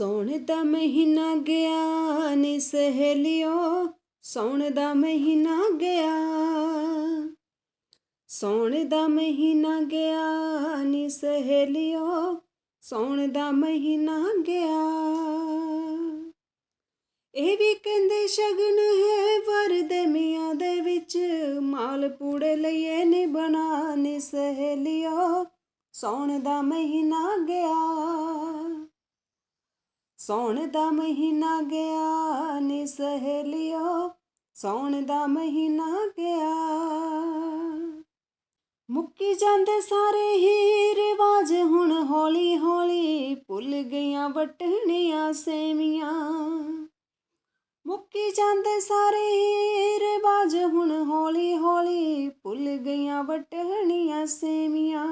ਸੌਣ ਦਾ ਮਹੀਨਾ ਗਿਆ, ਨੀ ਸਹੇਲਿਓ, ਸੌਣ ਦਾ ਮਹੀਨਾ ਗਿਆ। ਸੌਣ ਦਾ ਮਹੀਨਾ ਗਿਆ, ਨੀ ਸਹੇਲਿਓ, ਸੌਣ ਦਾ ਮਹੀਨਾ ਗਿਆ। ਇਹ ਵੀ ਕਹਿੰਦੇ ਸ਼ਗਨ ਹੈ, ਵਰ ਦੇ ਮੀਆਂ ਦੇ ਵਿੱਚ। ਮਾਲ ਪੂੜੇ ਲਈਏ ਨੀ ਬਣਾ, ਨੀ ਸਹੇਲਿਓ, ਸੌਣ ਦਾ ਮਹੀਨਾ ਗਿਆ। ਸੌਣ ਦਾ ਮਹੀਨਾ ਗਿਆ, ਨੀ ਸਹੇਲਿਓ ਸੌਣ ਦਾ ਮਹੀਨਾ ਗਿਆ। ਮੁੱਕੀ ਜਾਂਦੇ ਸਾਰੇ ਹੀ ਰਿਵਾਜ ਹੁਣ ਹੌਲੀ ਹੌਲੀ ਭੁੱਲ ਗਈਆਂ ਵਟਣੀਆਂ ਸੇਵੀਆਂ। ਮੁੱਕੀ ਜਾਂਦੇ ਸਾਰੇ ਹੀ ਰਿਵਾਜ ਹੁਣ ਹੌਲੀ ਹੌਲੀ ਭੁੱਲ ਗਈਆਂ ਵਟਣੀਆਂ ਸੇਵੀਆਂ।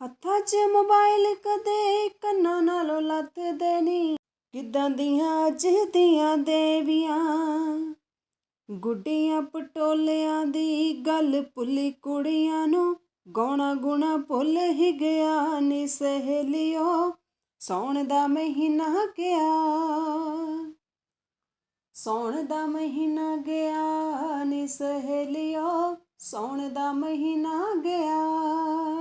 ਹੱਥਾਂ 'ਚ ਮੋਬਾਈਲ ਕਦੇ ਕੰਨਾਂ ਨਾਲੋਂ ਲੱਥਦੇ ਨਹੀਂ। ਕਿੱਦਾਂ ਦੀਆਂ ਅੱਜ ਦੀਆਂ ਦੇਵੀਆਂ, ਗੁੱਡੀਆਂ ਪਟੋਲਿਆਂ ਦੀ ਗੱਲ ਭੁੱਲੀ ਕੁੜੀਆਂ ਨੂੰ ਗਾਉਣਾ ਗੁਣਾ ਭੁੱਲ ਹੀ ਗਿਆ ਨੀ ਸਹੇਲਿਓ, ਸੌਣ ਦਾ ਮਹੀਨਾ ਗਿਆ। ਸੌਣ ਦਾ ਮਹੀਨਾ ਗਿਆ ਨੀ ਸਹੇਲਿਓ, ਸੌਣ ਦਾ ਮਹੀਨਾ ਗਿਆ।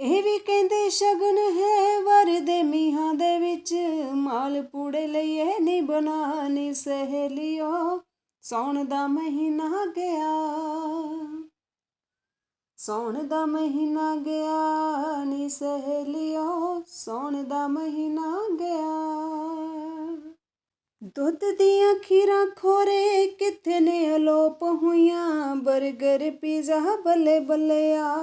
ਇਹ ਵੀ ਕਹਿੰਦੇ ਸ਼ਗਨ ਹੈ ਵਰ ਦੇ ਮੀਹਾਂ ਦੇ ਵਿੱਚ। ਮਾਲ ਪੂੜੇ ਲਈਏ ਨੀ ਬਣਾ ਨੀ ਸਹੇਲਿਓ, ਸੌਣ ਦਾ ਮਹੀਨਾ ਗਿਆ। ਸੌਣ ਦਾ ਮਹੀਨਾ ਗਿਆ ਨੀ ਸਹੇਲਿਓ, ਸੌਣ ਦਾ ਮਹੀਨਾ ਗਿਆ। ਦੁੱਧ ਦੀਆਂ ਖੀਰਾਂ ਖੋਰੇ ਕਿੱਥੇ ਨੇ ਅਲੋਪ ਹੋਈਆਂ? 버ਗਰ ਪੀਜ਼ਾ, ਬੱਲੇ ਬੱਲੇ ਆ।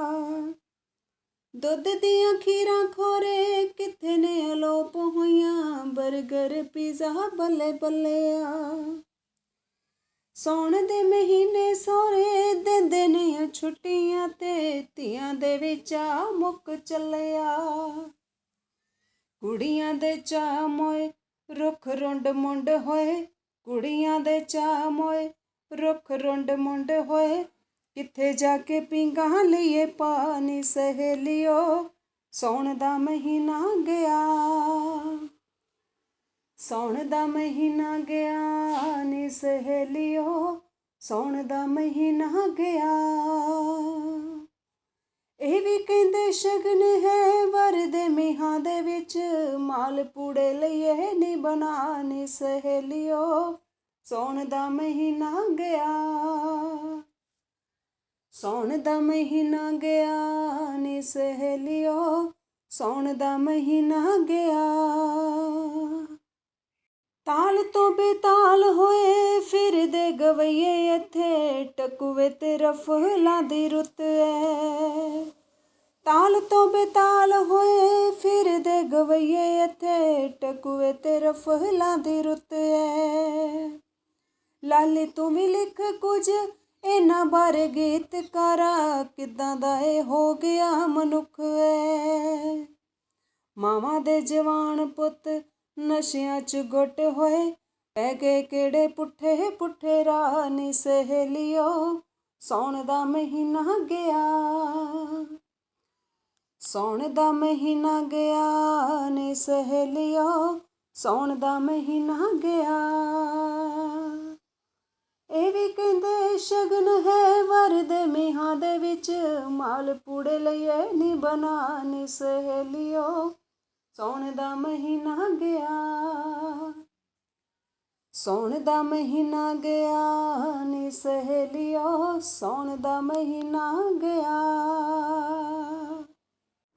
ਦੁੱਧ ਦੀਆਂ ਖੀਰਾਂ ਖੋਰੇ, ਕਿੱਥੇ ਨੇ ਅਲੋਪ ਹੋਈਆਂ? 버ਗਰ ਪੀਜ਼ਾ, ਬੱਲੇ ਬੱਲੇ ਆ। ਸੌਣ ਦੇ ਮਹੀਨੇ ਸੋਰੇ ਦਿੰਦੇ ਨੇ ਛੁੱਟੀਆਂ ਤੇ, ਧੀਆਂ ਦੇ ਵਿੱਚ ਆ ਮੁੱਕ ਚੱਲਿਆ। ਕੁੜੀਆਂ ਦੇ ਚਾਹ ਮੋਏ, ਰੁੱਖ ਰੁੰਡ ਮੁੰਡ ਹੋਏ। ਕੁੜੀਆਂ ਦੇ ਚਾਹ ਮੋਏ, ਰੁੱਖ ਰੁੰਡ ਮੁੰਡ ਹੋਏ। ਕਿੱਥੇ ਜਾ ਕੇ ਪਿੰਗਾਂ ਲਈਏ ਪਾਣੀ ਸਹੇਲਿਓ, ਸੌਣ ਦਾ ਮਹੀਨਾ ਗਿਆ। ਸੌਣ ਦਾ ਮਹੀਨਾ ਗਿਆ ਨੀ ਸਹੇਲਿਓ, ਸੌਣ ਦਾ ਮਹੀਨਾ ਗਿਆ। ਇਹ ਵੀ ਕਹਿੰਦੇ ਸ਼ਗਨ ਹੈ ਵਰਦੇ ਦੇ ਦੇ ਵਿੱਚ, ਮਾਲ ਪੂੜੇ ਲਈਏ ਨੀ ਬਣਾ ਨੀ ਸਹੇਲਿਓ, ਸੌਣ ਦਾ ਮਹੀਨਾ ਗਿਆ। ਸੌਣ ਦਾ ਮਹੀਨਾ ਗਿਆ, ਨੀ ਸਹੇਲਿਓ ਸੌਣ ਦਾ ਮਹੀਨਾ ਗਿਆ। ਤਾਲ ਤੋਂ ਬੇਤਾਲ ਹੋਏ ਫਿਰਦੇ ਗਵਈਏ ਇੱਥੇ, ਟਕੂਏ ਤੇ ਰਫਲਾਂ ਦੀ ਰੁੱਤ ਐ। ਤਾਲ ਤੋਂ ਬੇਤਾਲ ਹੋਏ ਫਿਰਦੇ ਗਵਈਏ ਇੱਥੇ, ਟਕੂਏ ਤੇ ਰਫਲਾਂ ਦੀ ਰੁੱਤ ਐ। ਲਾਲੇ ਤੂੰ ਵੀ ਲਿਖ ਕੁਝ ਇਹਨਾਂ ਬਾਰੇ ਗੀਤਕਾਰਾ ਕਿਦਾਂ ਦਾ ਏ ਹੋ ਗਿਆ ਮਨੁੱਖ ਐ? ਮਾਵਾਂ ਦੇ ਜਵਾਨ ਪੁੱਤ ਨਸ਼ਿਆਂ 'ਚ ਗੁੱਟ ਹੋਏ, ਪੈ ਗਏ ਕਿਹੜੇ ਪੁੱਠੇ ਪੁੱਠੇ ਰਾਹ ਨੀ ਸਹੇਲਿਓ, ਸੌਣ ਦਾ ਮਹੀਨਾ ਗਿਆ। ਸੌਣ ਦਾ ਮਹੀਨਾ ਗਿਆ ਨੀ ਸਹੇਲਿਓ, ਸੌਣ ਦਾ ਮਹੀਨਾ ਗਿਆ। ਇਹ ਵੀ ਕਹਿੰਦੇ ਸ਼ਗਨ ਹੈ ਵਰ ਦੇ ਮੀਹਾਂ ਦੇ ਵਿੱਚ। ਮਾਲ ਪੂੜੇ ਲਈਏ ਨੀ ਬਣਾ ਨੀ ਸਹੇਲਿਓ, ਸੌਣ ਦਾ ਮਹੀਨਾ ਗਿਆ। ਸੌਣ ਦਾ ਮਹੀਨਾ ਗਿਆ ਨੀ ਸਹੇਲਿਓ, ਸੌਣ ਦਾ ਮਹੀਨਾ ਗਿਆ।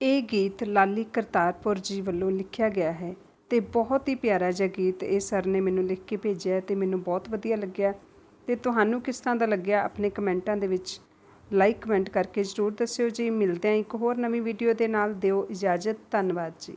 ਇਹ ਗੀਤ ਲਾਲੀ ਕਰਤਾਰਪੁਰ ਜੀ ਵੱਲੋਂ ਲਿਖਿਆ ਗਿਆ ਹੈ ਤੇ ਬਹੁਤ ਹੀ ਪਿਆਰਾ ਜਿਹਾ ਗੀਤ ਇਹ ਸਰ ਨੇ ਮੈਨੂੰ ਲਿਖ ਕੇ ਭੇਜਿਆ ਤੇ ਮੈਨੂੰ ਬਹੁਤ ਵਧੀਆ ਲੱਗਿਆ। ਤੇ ਤੁਹਾਨੂੰ ਕਿਸ ਤਰ੍ਹਾਂ ਦਾ ਲੱਗਿਆ ਆਪਣੇ ਕਮੈਂਟਾਂ ਦੇ ਵਿੱਚ? ਲਾਈਕ ਕਮੈਂਟ ਕਰਕੇ ਜ਼ਰੂਰ ਦੱਸਿਓ ਜੀ। ਮਿਲਦੇ ਹਾਂ ਇੱਕ ਹੋਰ ਨਵੀਂ ਵੀਡੀਓ ਦੇ ਨਾਲ। ਦਿਓ ਇਜਾਜ਼ਤ। ਧੰਨਵਾਦ ਜੀ।